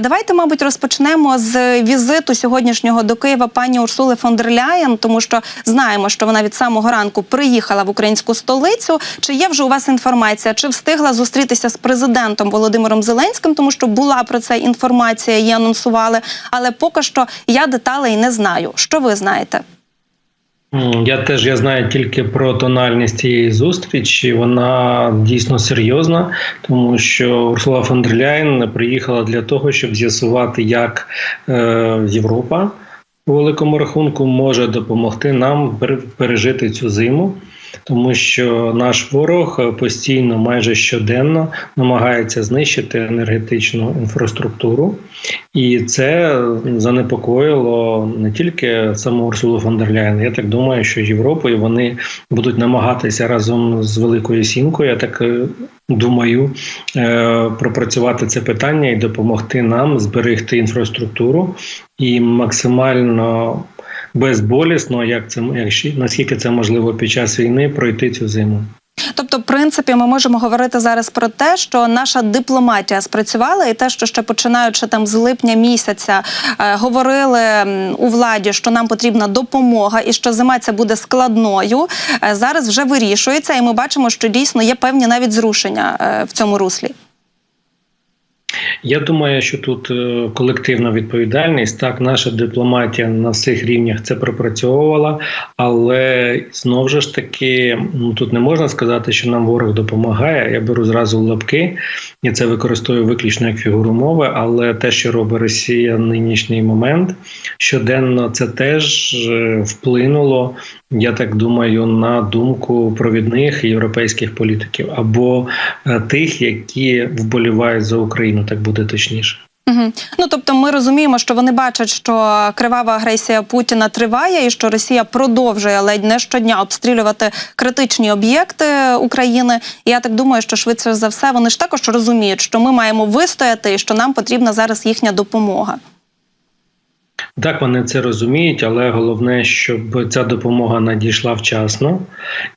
Давайте, мабуть, розпочнемо з візиту сьогоднішнього до Києва пані Урсули фон дер Ляєн, тому що знаємо, що вона від самого ранку приїхала в українську столицю. Чи є вже у вас інформація? Чи встигла зустрітися з президентом Володимиром Зеленським? Тому що була про це інформація, її анонсували, але поки що я деталей не знаю. Що ви знаєте? Я теж я знаю тільки про тональність цієї зустрічі. Вона дійсно серйозна, тому що Урсула фон дер Ляйн приїхала для того, щоб з'ясувати, як е, Європа у великому рахунку може допомогти нам пере- пережити цю зиму. Тому що наш ворог постійно, майже щоденно, намагається знищити енергетичну інфраструктуру, і це занепокоїло не тільки саму Урсулу фон дер Ляєн. Я так думаю, що Європу і вони будуть намагатися разом з Великою Сімкою. Я так е, думаю, е, пропрацювати це питання і допомогти нам зберегти інфраструктуру і максимально. Безболісно, як це наскільки це можливо під час війни пройти цю зиму. Тобто, в принципі, ми можемо говорити зараз про те, що наша дипломатія спрацювала, і те, що ще починаючи там з липня місяця е, говорили у владі, що нам потрібна допомога, і що зима ця буде складною. е, зараз вже вирішується, і ми бачимо, що дійсно є певні навіть зрушення е, в цьому руслі. Я думаю, що тут е, колективна відповідальність. Так, наша дипломатія на всіх рівнях це пропрацьовувала, але знову ж таки, ну тут не можна сказати, що нам ворог допомагає. Я беру зразу лапки, і це використовую виключно як фігуру мови. Але те, що робить Росія в нинішній момент, щоденно це теж е, вплинуло. Я так думаю, на думку провідних європейських політиків або е, тих, які вболівають за Україну, так буде точніше. Угу. Ну тобто, ми розуміємо, що вони бачать, що кривава агресія Путіна триває, і що Росія продовжує ледь не щодня обстрілювати критичні об'єкти України. І я так думаю, що швидше за все вони ж також розуміють, що ми маємо вистояти і що нам потрібна зараз їхня допомога. Так, вони це розуміють, але головне, щоб ця допомога надійшла вчасно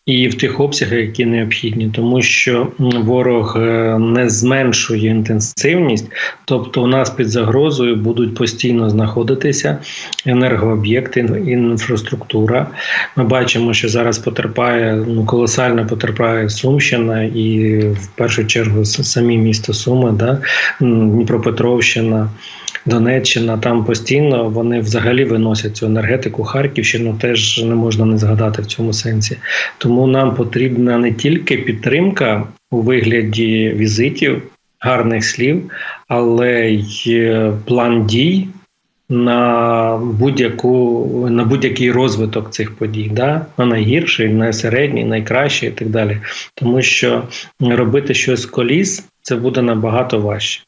і в тих обсягах, які необхідні, тому що ворог е, не зменшує інтенсивність, тобто у нас під загрозою будуть постійно знаходитися енергооб'єкти, інфраструктура. Ми бачимо, що зараз потерпає ну колосально потерпає Сумщина і в першу чергу самі місто Суми, да? Дніпропетровщина. Донеччина там постійно вони взагалі виносять цю енергетику. Харківщину теж не можна не згадати в цьому сенсі. Тому нам потрібна не тільки підтримка у вигляді візитів, гарних слів, але й е, план дій. На будь-яку на будь-який розвиток цих подій, да на найгірший, на середній, найкращий і так далі. Тому що робити щось коліс це буде набагато важче.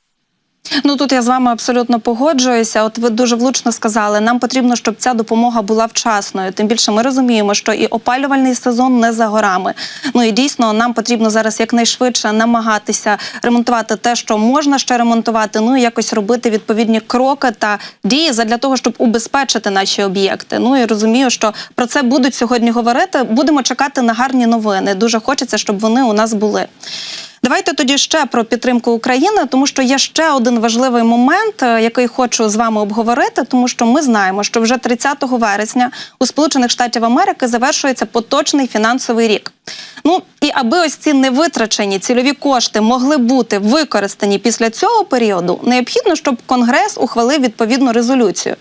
Ну тут я з вами абсолютно погоджуюся. От ви дуже влучно сказали, нам потрібно, щоб ця допомога була вчасною. Тим більше ми розуміємо, що і опалювальний сезон не за горами. Ну і дійсно нам потрібно зараз якнайшвидше намагатися ремонтувати те, що можна ще ремонтувати. Ну і якось робити відповідні кроки та дії для того, щоб убезпечити наші об'єкти. Ну і розумію, що про це будуть сьогодні говорити. Будемо чекати на гарні новини. Дуже хочеться, щоб вони у нас були. Давайте тоді ще про підтримку України, тому що є ще один важливий момент, е, який хочу з вами обговорити, тому що ми знаємо, що вже 30 вересня у Сполучених Штатів Америки завершується поточний фінансовий рік. Ну і аби ось ці невитрачені цільові кошти могли бути використані після цього періоду, необхідно, щоб Конгрес ухвалив відповідну резолюцію.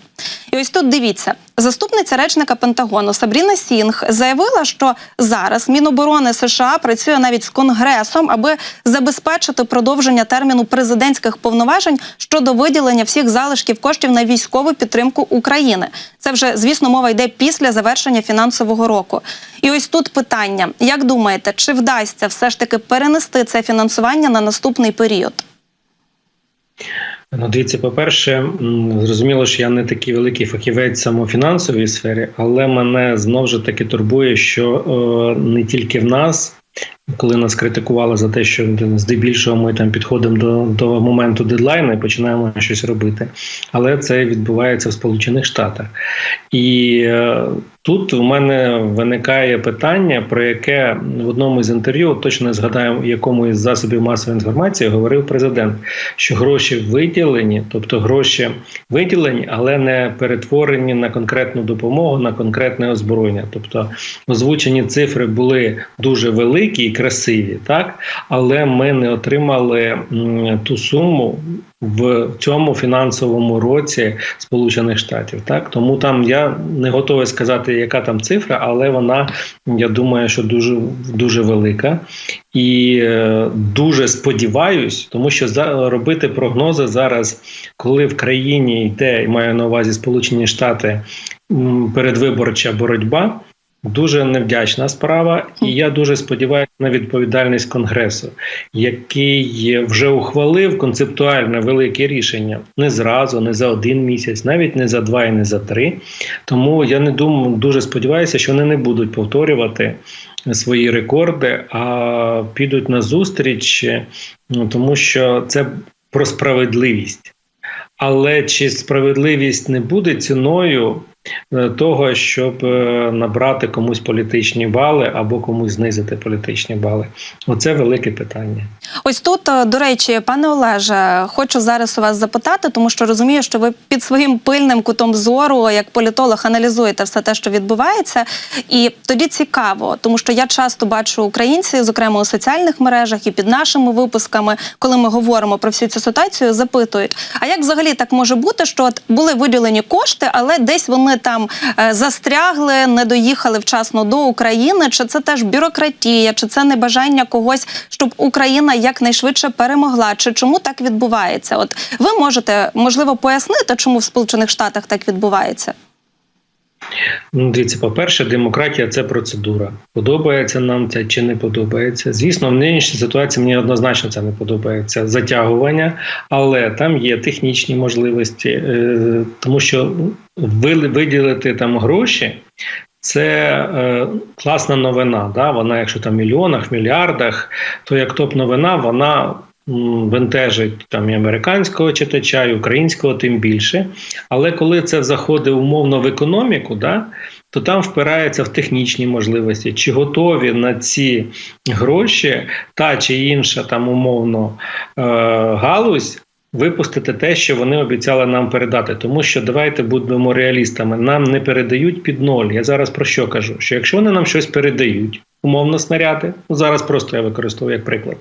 І ось тут дивіться, заступниця речника Пентагону Сабріна Сінг заявила, що зараз Міноборони США працює навіть з Конгресом, аби забезпечити продовження терміну президентських повноважень щодо виділення всіх залишків коштів на військову підтримку України. Це вже звісно мова йде після завершення фінансового року. І ось тут питання: як думаєте, чи вдасться все ж таки перенести це фінансування на наступний період? Ну, дивіться, по-перше, зрозуміло, що я не такий великий фахівець саме у фінансовій сфері, але мене знову ж таки турбує, що е, не тільки в нас коли нас критикували за те, що здебільшого ми там підходимо до, до моменту дедлайну і починаємо щось робити. Але це відбувається в Сполучених Штатах. І е, тут у мене виникає питання, про яке в одному з інтерв'ю, точно не згадаю, якому із засобів масової інформації говорив президент, що гроші виділені, тобто гроші виділені, але не перетворені на конкретну допомогу, на конкретне озброєння. Тобто озвучені цифри були дуже великі і красиві, так але ми не отримали ту суму. В цьому фінансовому році Сполучених Штатів, так тому там я не готовий сказати, яка там цифра, але вона я думаю, що дуже дуже велика, і е, дуже сподіваюсь, тому що робити прогнози зараз, коли в країні йде і маю на увазі Сполучені Штати передвиборча боротьба. Дуже невдячна справа, і я дуже сподіваюся на відповідальність конгресу, який вже ухвалив концептуальне велике рішення не зразу, не за один місяць, навіть не за два і не за три. Тому я не думаю, дуже сподіваюся, що вони не будуть повторювати свої рекорди, а підуть на зустріч, ну, тому що це про справедливість. Але чи справедливість не буде ціною того, щоб е, набрати комусь політичні бали або комусь знизити політичні бали? Оце велике питання. Ось тут, е, до речі, пане Олеже, хочу зараз у вас запитати, тому що розумію, що ви під своїм пильним кутом зору, як політолог, аналізуєте все те, що відбувається. І тоді цікаво, тому що я часто бачу українців, зокрема у соціальних мережах і під нашими випусками, коли ми говоримо про всю цю ситуацію, запитують: а як взагалі так може бути, що от були виділені кошти, але десь вони там е, застрягли, не доїхали вчасно до України? Чи це теж бюрократія, чи це небажання когось, щоб Україна якнайшвидше перемогла? Чи чому так відбувається? От ви можете можливо пояснити, чому в Сполучених Штатах так відбувається? Ну, дивіться, по-перше, демократія це процедура. Подобається нам це чи не подобається. Звісно, в нинішній ситуації мені однозначно це не подобається затягування, але там є технічні можливості, е, тому що виділити там гроші. Це е, класна новина. Да? Вона, якщо там в мільйонах, мільярдах, то як топ новина, вона бентежить там і американського читача, і українського, тим більше. Але коли це заходить умовно в економіку, да, то там впирається в технічні можливості, чи готові на ці гроші та чи інша там умовно е, галузь. Випустити те, що вони обіцяли нам передати, тому що давайте будемо реалістами. Нам не передають під ноль. Я зараз про що кажу? Що якщо вони нам щось передають, умовно снаряди, зараз просто я використовую як приклад,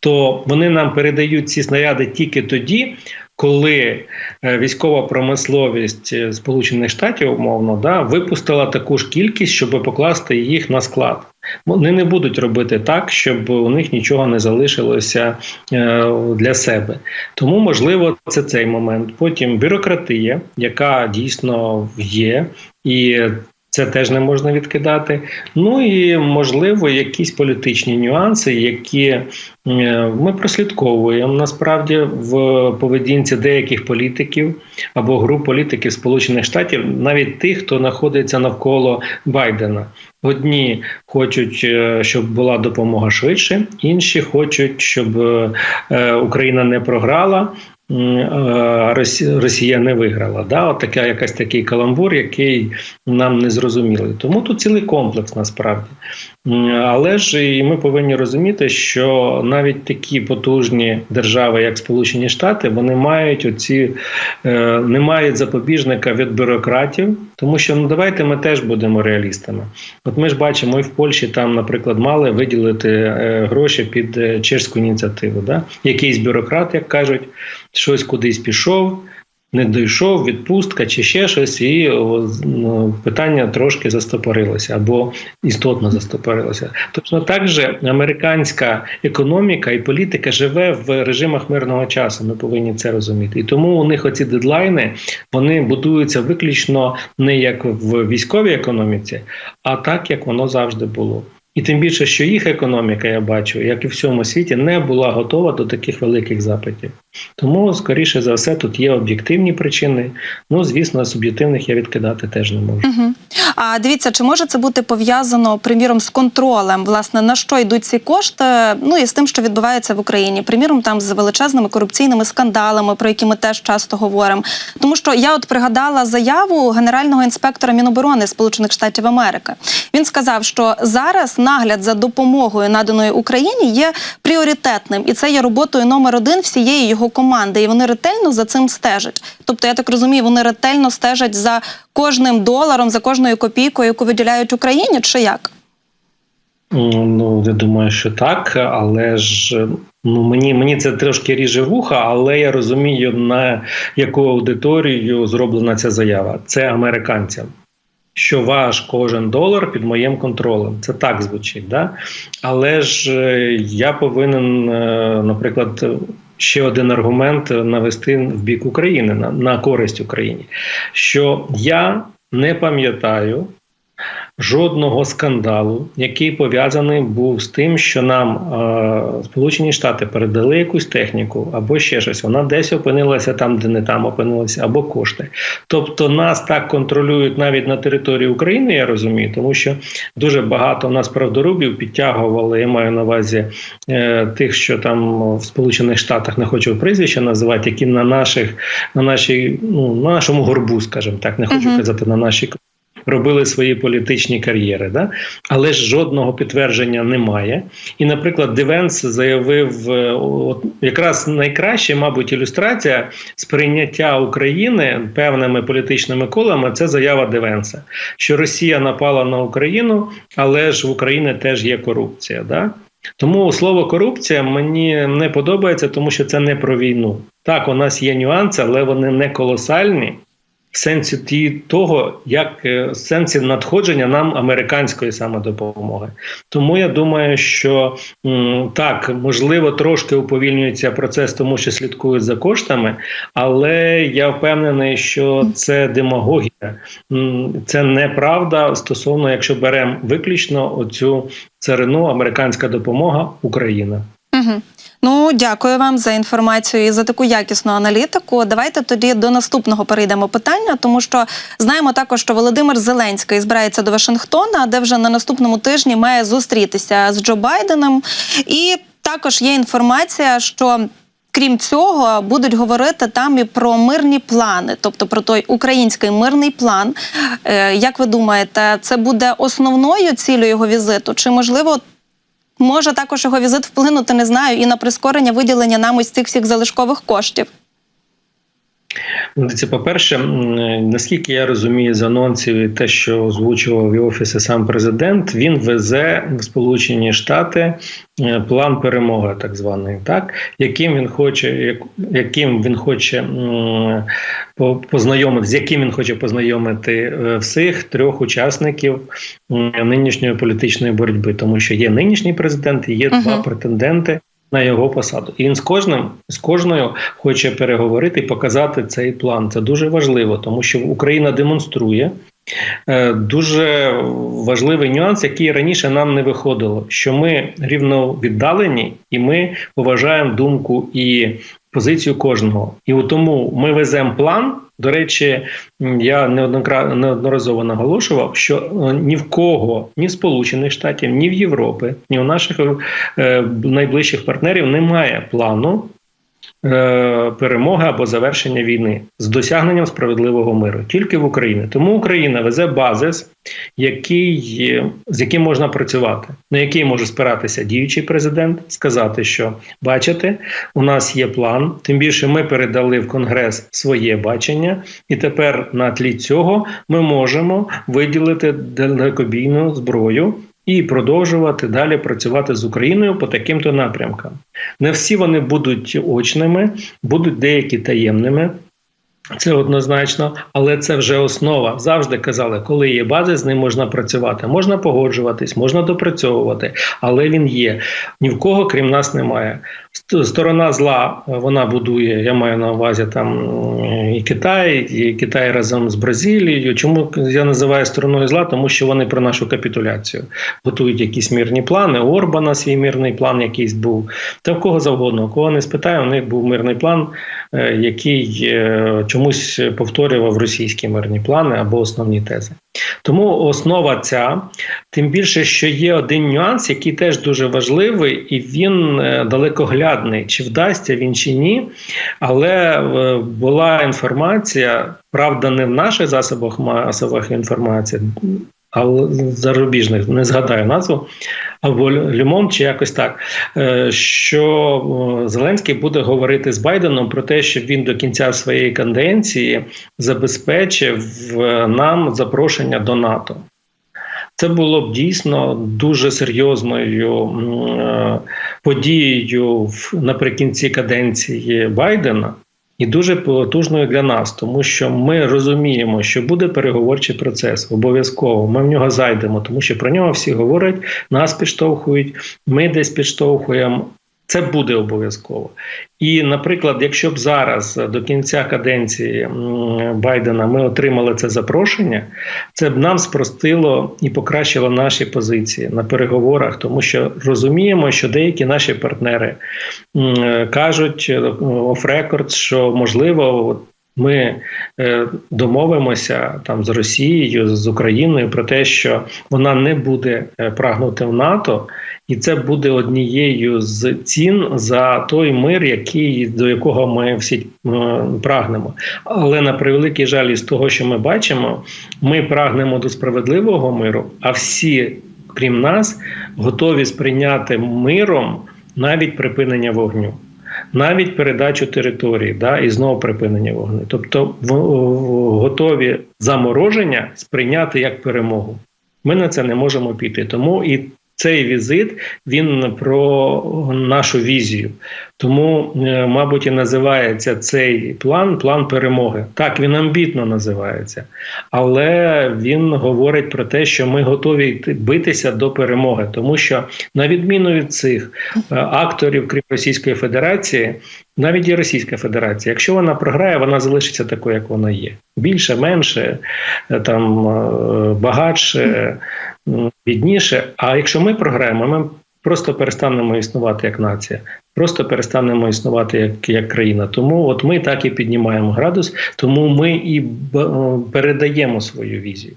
то вони нам передають ці снаряди тільки тоді, коли е, військова промисловість е, Сполучених Штатів умовно да випустила таку ж кількість, щоб покласти їх на склад. Вони не будуть робити так, щоб у них нічого не залишилося е, для себе. Тому можливо це цей момент. Потім бюрократія, яка дійсно є, і це теж не можна відкидати. Ну і можливо якісь політичні нюанси, які е, ми прослідковуємо насправді в поведінці деяких політиків або груп політиків Сполучених Штатів, навіть тих, хто знаходиться навколо Байдена. Одні хочуть, е, щоб була допомога швидше, інші хочуть, щоб е, Україна не програла. Росія не виграла. Да? От якась такий каламбур, який нам не зрозумілий. Тому тут цілий комплекс насправді. Але ж і ми повинні розуміти, що навіть такі потужні держави, як Сполучені Штати, вони мають оці е, не мають запобіжника від бюрократів, тому що ну давайте ми теж будемо реалістами. От ми ж бачимо, і в Польщі там, наприклад, мали виділити е, гроші під е, чешську ініціативу. Да? Якийсь бюрократ, як кажуть, щось кудись пішов не дійшов, відпустка чи ще щось, і ну, питання трошки застопорилося або істотно застопорилося. Точно так же американська економіка і політика живе в режимах мирного часу. Ми повинні це розуміти. І тому у них оці дедлайни вони будуються виключно не як в військовій економіці, а так як воно завжди було. І тим більше, що їх економіка, я бачу, як і в всьому світі, не була готова до таких великих запитів. Тому, скоріше за все, тут є об'єктивні причини. Ну, звісно, суб'єктивних я відкидати теж не можу. Угу. А дивіться, чи може це бути пов'язано, приміром, з контролем, власне, на що йдуть ці кошти, ну і з тим, що відбувається в Україні, приміром, там з величезними корупційними скандалами, про які ми теж часто говоримо. Тому що я от пригадала заяву генерального інспектора Міноборони Сполучених Штатів Америки. Він сказав, що зараз нагляд за допомогою наданою Україні є пріоритетним, і це є роботою номер один всієї його команди. І вони ретельно за цим стежать. Тобто, я так розумію, вони ретельно стежать за кожним доларом, за кожною копійкою, яку виділяють Україні, чи як? Ну, я думаю, що так, але ж ну мені мені це трошки ріже вуха, але я розумію, на яку аудиторію зроблена ця заява. Це американцям. Що ваш кожен долар під моїм контролем. Це так звучить, да? Але ж е, я повинен, е, наприклад, ще один аргумент навести в бік України на, на користь Україні. Що я не пам'ятаю жодного скандалу, який пов'язаний був з тим, що нам е, Сполучені Штати передали якусь техніку або ще щось. Вона десь опинилася там, де не там опинилася, або кошти. Тобто нас так контролюють навіть на території України, я розумію, тому що дуже багато у нас правдорубів підтягували. Я маю на увазі е, тих, що там в Сполучених Штатах не хочу прізвища називати, які на наших на нашій, ну на нашому горбу, скажімо так, не хочу Мгм. казати на нашій робили свої політичні кар'єри, да? але ж жодного підтвердження немає. І, наприклад, Дивенс заявив е, от якраз найкраще, мабуть, ілюстрація сприйняття України певними політичними колами це заява Дивенса, що Росія напала на Україну, але ж в Україні теж є корупція. Да? Тому слово корупція мені не подобається, тому що це не про війну. Так, у нас є нюанси, але вони не колосальні в сенсі ті того, як е, в сенсі надходження нам американської саме допомоги. Тому я думаю, що м, так можливо трошки уповільнюється процес, тому що слідкують за коштами, але я впевнений, що це демагогія, це неправда стосовно, якщо беремо виключно оцю царину американська допомога Україна. Угу. Ну, дякую вам за інформацію і за таку якісну аналітику. Давайте тоді до наступного перейдемо питання, тому що знаємо також, що Володимир Зеленський збирається до Вашингтона, де вже на наступному тижні має зустрітися з Джо Байденом. І також є інформація, що. Крім цього, будуть говорити там і про мирні плани, тобто про той український мирний план. Е, як ви думаєте, це буде основною цілею його візиту? Чи можливо може також його візит вплинути, не знаю, і на прискорення виділення нам ось цих всіх залишкових коштів? Це по-перше, наскільки я розумію з анонсів і те, що озвучував і офіси сам президент, він везе в Сполучені Штати е, план перемоги, так званий, так? Яким він хоче, як- яким він хоче по- познайомити, з яким він хоче познайомити е, всіх трьох учасників нинішньої політичної боротьби, тому що є нинішній президент і є Мгм. два претенденти на його посаду. І він з кожним з кожною хоче переговорити і показати цей план. Це дуже важливо, тому що Україна демонструє. е, Дуже важливий нюанс, який раніше нам не виходило, що ми рівно віддалені, і ми поважаємо думку і позицію кожного. І у тому ми веземо план. До речі, я неодноразово наголошував, що е, ні в кого, ні в Сполучених Штатів, ні в Європи, ні у наших е, найближчих партнерів немає плану перемоги або завершення війни з досягненням справедливого миру тільки в Україні. Тому Україна везе базис, який, е, з яким можна працювати, на який може спиратися діючий президент, сказати, що бачите, у нас є план. Тим більше ми передали в Конгрес своє бачення, і тепер на тлі цього ми можемо виділити далекобійну зброю. І продовжувати далі працювати з Україною по таким-то напрямкам. Не всі вони будуть очними, будуть деякі таємними. Це однозначно, але це вже основа. Завжди казали, коли є бази, з ним можна працювати. Можна погоджуватись, можна допрацьовувати, але він є. Ні в кого, крім нас, немає. Ст- сторона зла е, вона будує. Я маю на увазі там е, і Китай, і Китай разом з Бразилією. Чому я називаю стороною зла? Тому що вони про нашу капітуляцію готують якісь мирні плани. У Орбана свій мирний план якийсь був. Та в кого завгодно, кого не спитаю, у них був мирний план, е, який чомусь повторював російські мирні плани або основні тези. Тому основа ця, тим більше, що є один нюанс, який теж дуже важливий, і він е, далекоглядний, чи вдасться він чи ні. Але е, була інформація, правда, не в наших засобах масових інформації, але зарубіжних, не згадаю назву, або Люмон, чи якось так, е, що е, Зеленський буде говорити з Байденом про те, щоб він до кінця своєї каденції забезпечив нам запрошення до НАТО. Це було б дійсно дуже серйозною е, подією в- наприкінці каденції Байдена. І дуже потужною для нас, тому що ми розуміємо, що буде переговорчий процес обов'язково. Ми в нього зайдемо, тому що про нього всі говорять, нас підштовхують, ми десь підштовхуємо. Це буде обов'язково. І, наприклад, якщо б зараз е, до кінця каденції Байдена ми отримали це запрошення, це б нам спростило і покращило наші позиції на переговорах, тому що розуміємо, що деякі наші партнери е, кажуть оф-рекорд, що можливо. Ми е, домовимося там з Росією, з Україною про те, що вона не буде е, прагнути в НАТО, і це буде однією з цін за той мир, який до якого ми всі е, прагнемо. Але на превеликий жаль, із того, що ми бачимо, ми прагнемо до справедливого миру, а всі, крім нас, готові сприйняти миром навіть припинення вогню. Навіть передачу території, да, і знову припинення вогню. Тобто в, в- готові замороження сприйняти як перемогу. Ми на це не можемо піти. Тому і цей візит він про нашу візію. Тому, е, мабуть, і називається цей план план перемоги. Так, він амбітно називається, але він говорить про те, що ми готові битися до перемоги, тому що на відміну від цих е, акторів крім Російської Федерації, навіть і Російська Федерація, якщо вона програє, вона залишиться такою, як вона є. Більше, менше, е, там багатше, бідніше. А якщо ми програємо, ми просто перестанемо існувати як нація, просто перестанемо існувати як, як країна. Тому от ми так і піднімаємо градус, тому ми і б- е, передаємо свою візію.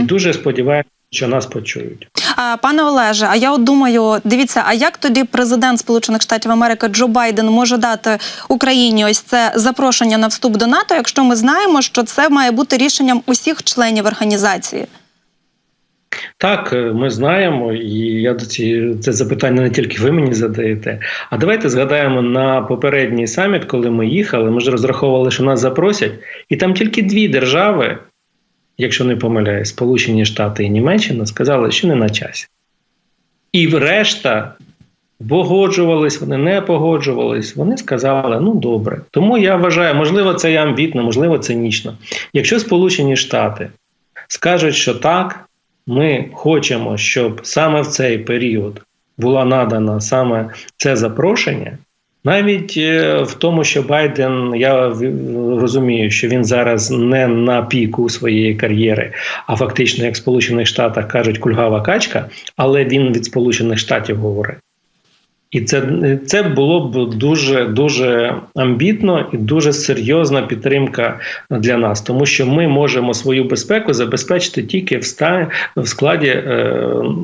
І дуже сподіваємося, що нас почують. А, Пане Олеже, а я от думаю, дивіться, а як тоді президент Сполучених Штатів Америки Джо Байден може дати Україні ось це запрошення на вступ до НАТО, якщо ми знаємо, що це має бути рішенням усіх членів організації? Так, е, ми знаємо, і я до ці це запитання не тільки ви мені задаєте. А давайте згадаємо на попередній саміт, коли ми їхали. Ми ж розраховували, що нас запросять, і там тільки дві держави, якщо не помиляюсь, Сполучені Штати і Німеччина, сказали, що не на часі. І решта погоджувались, вони не погоджувались. Вони сказали, ну добре. Тому я вважаю, можливо, це і амбітно, можливо, цинічно. Якщо Сполучені Штати скажуть, що так. Ми хочемо, щоб саме в цей період була надана саме це запрошення. Навіть е, в тому, що Байден, я розумію, що він зараз не на піку своєї кар'єри, а фактично, як в Сполучених Штатах кажуть, кульгава качка, але він від Сполучених Штатів говорить. І це, це було б дуже дуже амбітно і дуже серйозна підтримка для нас, тому що ми можемо свою безпеку забезпечити тільки в, ста, в складі е,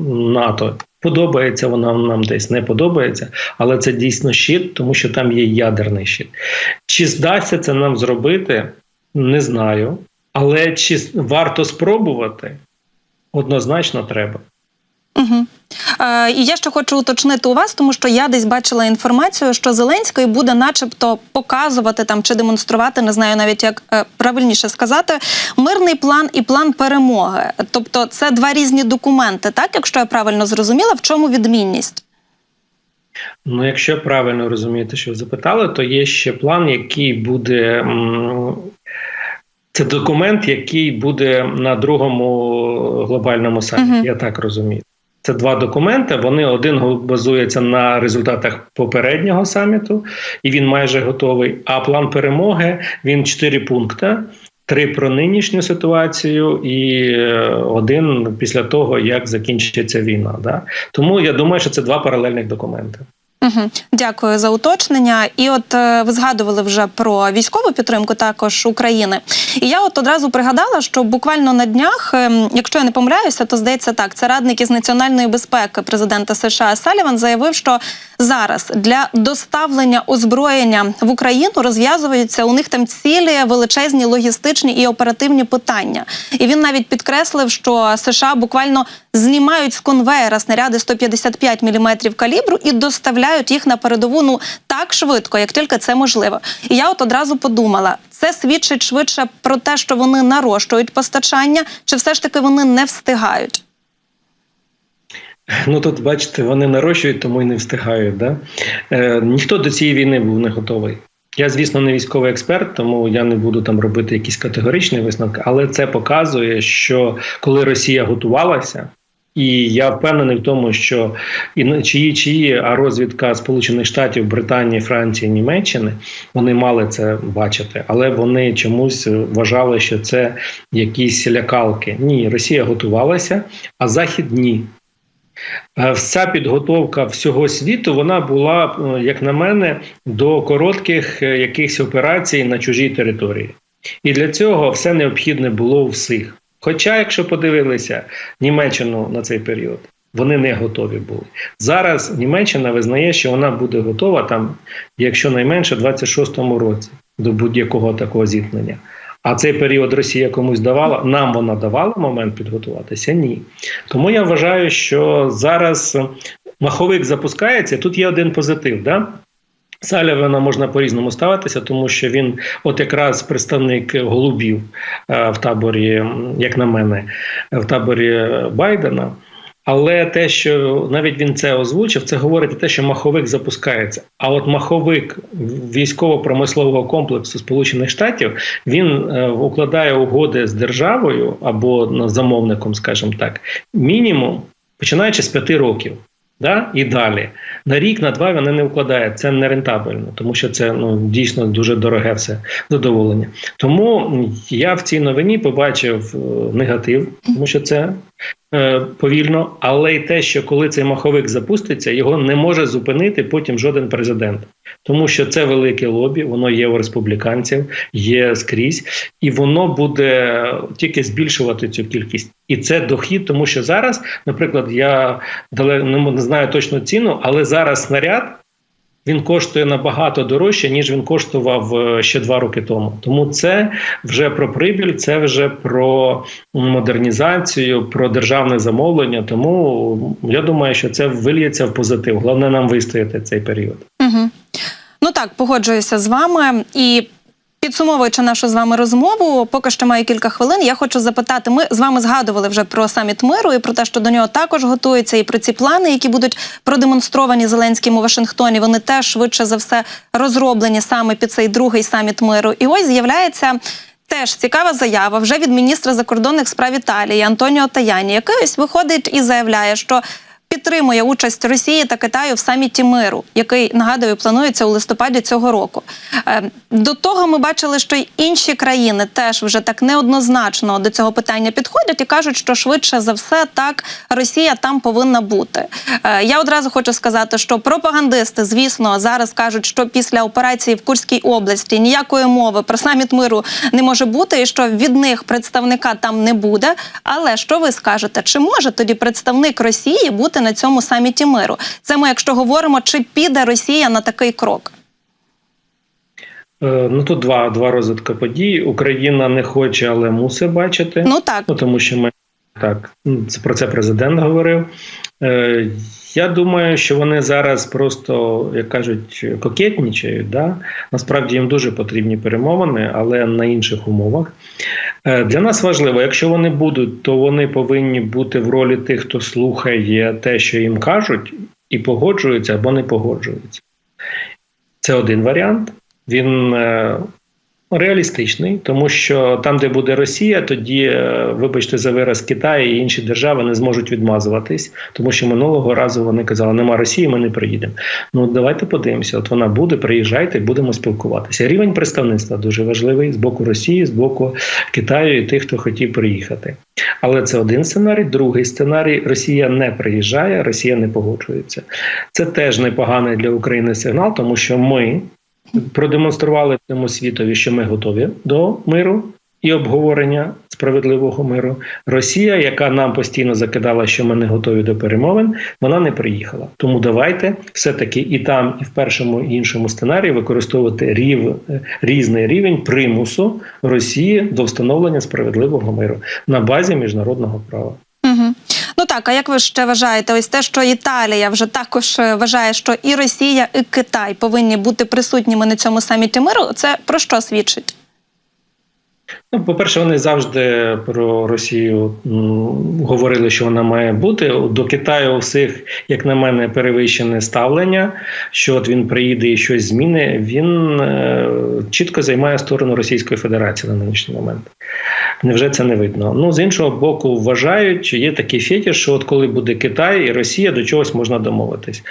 НАТО. Подобається вона нам десь, не подобається, але це дійсно щит, тому що там є ядерний щит. Чи здасться це нам зробити? Не знаю. Але чи варто спробувати? Однозначно треба. Угу. Е, і я ще хочу уточнити у вас, тому що я десь бачила інформацію, що Зеленський буде, начебто, показувати там чи демонструвати, не знаю навіть як е, правильніше сказати, мирний план і план перемоги. Тобто, це два різні документи, так якщо я правильно зрозуміла, в чому відмінність? Ну, якщо правильно розумієте, що ви запитали, то є ще план, який буде. Це документ, який буде на другому глобальному саміті, Мгм. я так розумію. Це два документи. Вони один базується на результатах попереднього саміту, і він майже готовий. А план перемоги він чотири пункти. Три про нинішню ситуацію і е, один після того, як закінчиться війна. Да? Тому я думаю, що це два паралельних документи. Дякую за уточнення. І от е, ви згадували вже про військову підтримку також України. І я от одразу пригадала, що буквально на днях, ем, якщо я не помиляюся, то здається так, це радник із національної безпеки президента США Саліван заявив, що зараз для доставлення озброєння в Україну розв'язуються у них там цілі величезні логістичні і оперативні питання. І він навіть підкреслив, що США буквально знімають з конвеєра снаряди 155 мм калібру і доставляють їх на передову ну так швидко, як тільки це можливо. І я от одразу подумала, це свідчить швидше про те, що вони нарощують постачання, чи все ж таки вони не встигають. Ну тут бачите, вони нарощують, тому і не встигають. Да? Е, ніхто до цієї війни був не готовий. Я, звісно, не військовий експерт, тому я не буду там робити якісь категоричні висновки, але це показує, що коли Росія готувалася, і я впевнений в тому, що і чиї чиї, а розвідка Сполучених Штатів, Британії, Франції, Німеччини вони мали це бачити, але вони чомусь вважали, що це якісь лякалки. Ні, Росія готувалася, а Захід ні. Е, Вся підготовка всього світу вона була, е, як на мене, до коротких е, якихось операцій на чужій території. І для цього все необхідне було у всіх. Хоча, якщо подивилися Німеччину на цей період, вони не готові були. Зараз Німеччина визнає, що вона буде готова там, якщо найменше, в 26-му році до будь-якого такого зіткнення. А цей період Росія комусь давала, нам вона давала момент підготуватися? Ні. Тому я вважаю, що зараз маховик запускається. Тут є один позитив. Да? Салівана можна по-різному ставитися, тому що він, от якраз представник голубів е, в таборі, як на мене, в таборі Байдена. Але те, що навіть він це озвучив, це говорить те, що маховик запускається. А от маховик військово-промислового комплексу Сполучених Штатів він е, укладає угоди з державою або ну, замовником, скажімо так, мінімум починаючи з п'яти років. Да? І далі на рік, на два вони не вкладають. Це не рентабельно, тому що це ну дійсно дуже дороге все задоволення. Тому я в цій новині побачив е, негатив, тому що це повільно, але й те, що коли цей маховик запуститься, його не може зупинити потім жоден президент, тому що це велике лобі, воно є у республіканців, є скрізь, і воно буде тільки збільшувати цю кількість. І це дохід, тому що зараз, наприклад, я не знаю точну ціну, але зараз снаряд. Він коштує набагато дорожче, ніж він коштував е, ще два роки тому. Тому це вже про прибіль, це вже про модернізацію, про державне замовлення. Тому я думаю, що це вильється в позитив. Головне нам вистояти цей період. Угу. Ну так, погоджуюся з вами і. Підсумовуючи нашу з вами розмову, поки що маю кілька хвилин. Я хочу запитати. Ми з вами згадували вже про саміт миру і про те, що до нього також готуються, і про ці плани, які будуть продемонстровані Зеленським у Вашингтоні. Вони теж швидше за все розроблені саме під цей другий саміт миру. І ось з'являється. Теж цікава заява вже від міністра закордонних справ Італії Антоніо Таяні, який ось виходить і заявляє, що підтримує участь Росії та Китаю в саміті миру, який нагадую планується у листопаді цього року. Е, До того ми бачили, що й інші країни теж вже так неоднозначно до цього питання підходять і кажуть, що швидше за все так Росія там повинна бути. Е, Я одразу хочу сказати, що пропагандисти, звісно, зараз кажуть, що після операції в Курській області ніякої мови про саміт миру не може бути, і що від них представника там не буде. Але що ви скажете? Чи може тоді представник Росії бути на цьому саміті миру? Це ми, якщо говоримо, чи піде Росія на такий крок? Е, Ну тут два, два розвитки подій. Україна не хоче, але мусить бачити. Ну так. Ну, тому що ми так ну, це про це президент говорив. Е, Я думаю, що вони зараз просто, як кажуть, кокетнічають. Да? Насправді їм дуже потрібні перемовини, але на інших умовах. Е, Для нас важливо, якщо вони будуть, то вони повинні бути в ролі тих, хто слухає те, що їм кажуть, і погоджуються або не погоджуються. Це один варіант. Він е, Реалістичний, тому що там, де буде Росія, тоді, е, вибачте за вираз Китай і інші держави не зможуть відмазуватись, тому що минулого разу вони казали, нема Росії, ми не приїдемо. Ну давайте подивимося. От вона буде, приїжджайте, будемо спілкуватися. Рівень представництва дуже важливий з боку Росії, з боку Китаю і тих, хто хотів приїхати. Але це один сценарій. Другий сценарій Росія не приїжджає, Росія не погоджується. Це теж непоганий для України сигнал, тому що ми продемонстрували цьому світові, що ми готові до миру і обговорення справедливого миру. Росія, яка нам постійно закидала, що ми не готові до перемовин, вона не приїхала. Тому давайте все-таки і там, і в першому і іншому сценарії використовувати рів, різний рівень примусу Росії до встановлення справедливого миру на базі міжнародного права. Угу. Так, а як ви ще вважаєте, ось те, що Італія вже також е, вважає, що і Росія, і Китай повинні бути присутніми на цьому саміті миру, це про що свідчить? Ну, по-перше, вони завжди про Росію говорили, що вона має бути. До Китаю у всіх, як на мене, перевищене ставлення. Що от він приїде і щось зміни. Він е, чітко займає сторону Російської Федерації на нинішній момент. Невже це не видно? Ну з іншого боку, вважають, що є такий фетіш, що от коли буде Китай і Росія, до чогось можна домовитись.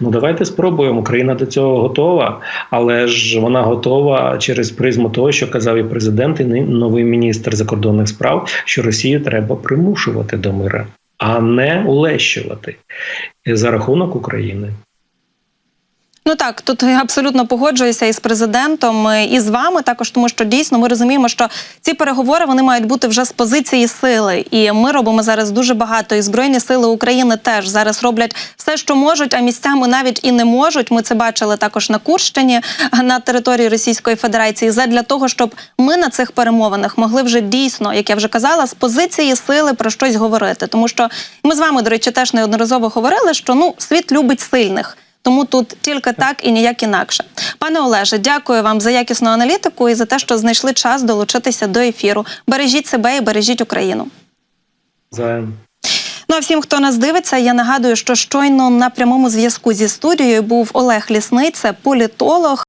Ну давайте спробуємо. Україна до цього готова, але ж вона готова через призму того, що казав і президент, і новий міністр закордонних справ, що Росію треба примушувати до мира, а не улещувати за рахунок України. Ну так, тут я абсолютно погоджуюся із президентом е, і з вами також, тому що дійсно ми розуміємо, що ці переговори вони мають бути вже з позиції сили, і ми робимо зараз дуже багато. І збройні сили України теж зараз роблять все, що можуть, а місцями навіть і не можуть. Ми це бачили також на Курщині на території Російської Федерації. Задля того, щоб ми на цих перемовинах могли вже дійсно, як я вже казала, з позиції сили про щось говорити. Тому що ми з вами, до речі, теж неодноразово говорили, що ну світ любить сильних. Тому тут тільки так і ніяк інакше. Пане Олеже, дякую вам за якісну аналітику і за те, що знайшли час долучитися до ефіру. Бережіть себе і бережіть Україну. За Ну а всім, хто нас дивиться, я нагадую, що щойно на прямому зв'язку зі студією був Олег Лісний, це політолог.